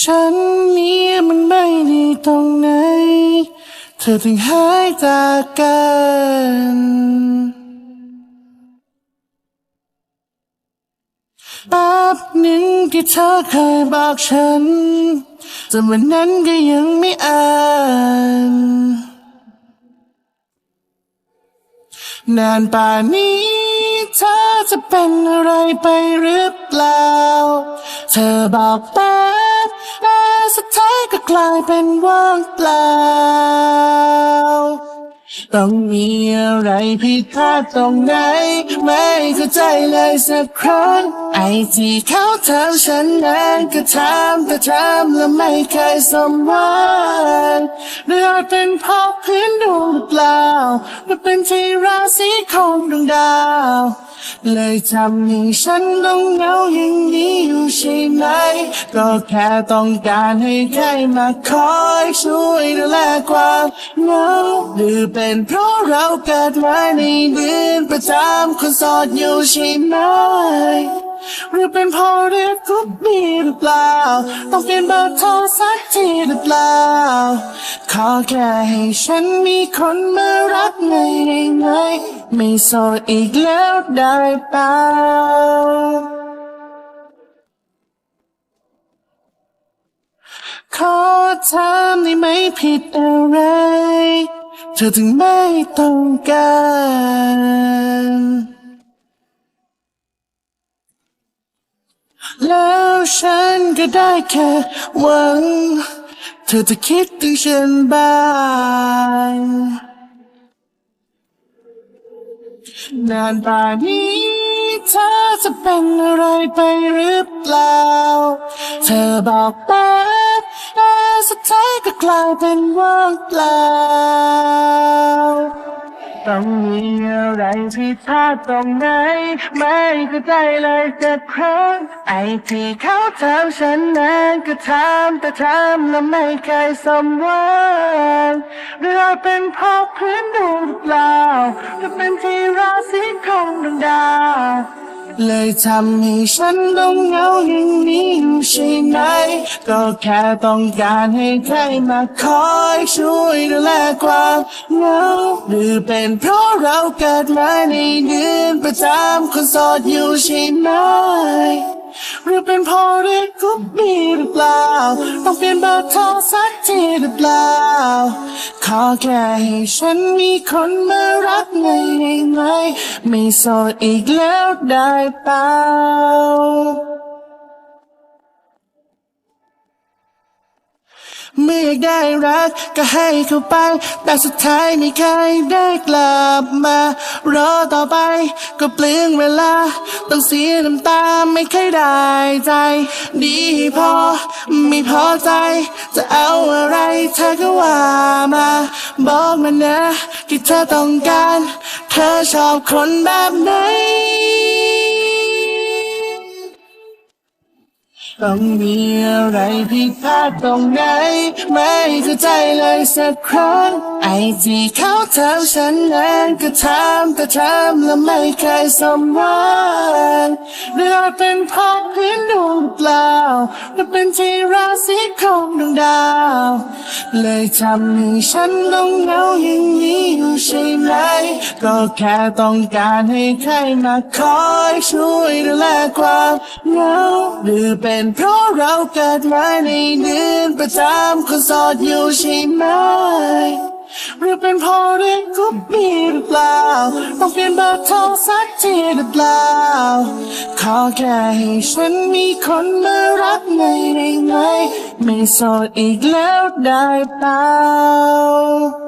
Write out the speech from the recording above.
ฉันนี้มันไม่ดีตรงไหน เธอถึงหายจากกันแป๊บหนึ่งที่เธอเคยบอกฉันจนวันนั้นก็ยังไม่อ่านนานป่านนี้เธอจะเป็นอะไรไปหรือเปล่า เธอบอกแป๊บ สุดท้ายก็กลายเป็นว่างเปล่า ต้องมีอะไรผิดพลาดตรงไหน ไม่เข้าใจเลยสักครั้ง ไอ้ที่เขาทำฉันนั้นก็ทำแต่ทำแล้วไม่เคยสมหวังหรืออาจเป็นเพราะพื้นดวงหรือเปล่าหรือเป็นที่ราศีของดวงดาว เลยทำให้ฉันต้องเหงาอย่างนี้อยู่ใช่ไหม ก็แค่ต้องการให้ใครมาคอยช่วยดูแลความเหงาหรือเป็นเพราะเราเกิดมาในเดือนประจำคนสอดอยู่ใช่ไหม หรือเป็นเพราะเรื่องกุ๊บมีหรือเปล่า ต้องเปลี่ยนเบอร์โทรสักทีหรือเปล่า ขอแค่ให้ฉันมีคนมารักไงได้ไหมไม่โสดอีกแล้วได้เปล่าขอถามได้ไหมผิดอะไร เธอถึงไม่ต้องการ ฉันก็ได้แค่หวัง เธอจะคิดถึงฉันบ้างนานป่านนี้เธอจะเป็นอะไรไปหรือเปล่า เธอบอกแป๊บแต่สุดท้ายก็กลายเป็นว่างเปล่า ต้องมีอะไรที่พลาดตรงไหน ไม่เข้าใจเลยจะครั้งไอ้ที่เขาทำฉันนั้นก็ทำแต่ทำแล้วไม่เคยสมหวังเรือเป็นพราะพื้นดวงเปล่าจะเป็นที่ราศีของดวงดาว เลยทำให้ฉันต้องเหงาอย่างนี้อยู่ใช่ไหม ก็แค่ต้องการให้ใครมาคอยช่วยดูแลความเหงาหรือเป็นเพราะเราเกิดมาในเดือนประจำคนโสดอยู่ใช่ไหมหรือเป็นเพราะเรื่องกุ๊บมีหรือเปล่า ต้องเปลี่ยนเบอร์โทรสักทีหรือเปล่า อแค่ให้ฉันมีคนมารักไงได้ไหม ไม่โสดอีกแล้วได้เปล่าเมื่ออยากได้รักก็ให้เข้าไป แต่สุดท้ายไม่เคยได้กลับมา รอต่อไปก็เปลืองเวลา ต้องเสียน้ำตาไม่เคยได้ใจ ดีพอไม่พอใจ จะเอาอะไรเธอก็ว่ามา บอกมานะที่เธอต้องการ เธอชอบคนแบบไหนต้องมีอะไรผิดพลาดตรงไหน ไม่เข้าใจเลยสักครั้ง ไอ้ที่เขาทำฉันนั้นก็ทำแต่ทำแล้วไม่เคยสมหวังหรืออาจเป็นเพราะพื้นดวงเปล่า หรือเป็นที่ราศีของดวงดาว เลยทำให้ฉันต้องเหงาอย่างนี้อยู่ใช่ไหม ก็แค่ต้องการให้ใครมาคอยช่วยดูแลความเหงาหรือเป็นเพราะเราเกิดมาในเดือนประจำคนโสดอยู่ใช่ไหมหรือเป็นเพราะเรื่องกุ๊บมีหรือเปล่า ต้องเปลี่ยนเบอร์โทรสักทีหรือเปล่า ขอแค่ให้ฉันมีคนมารักหน่อยได้ไหม ไม่โสดอีกแล้วได้เปล่า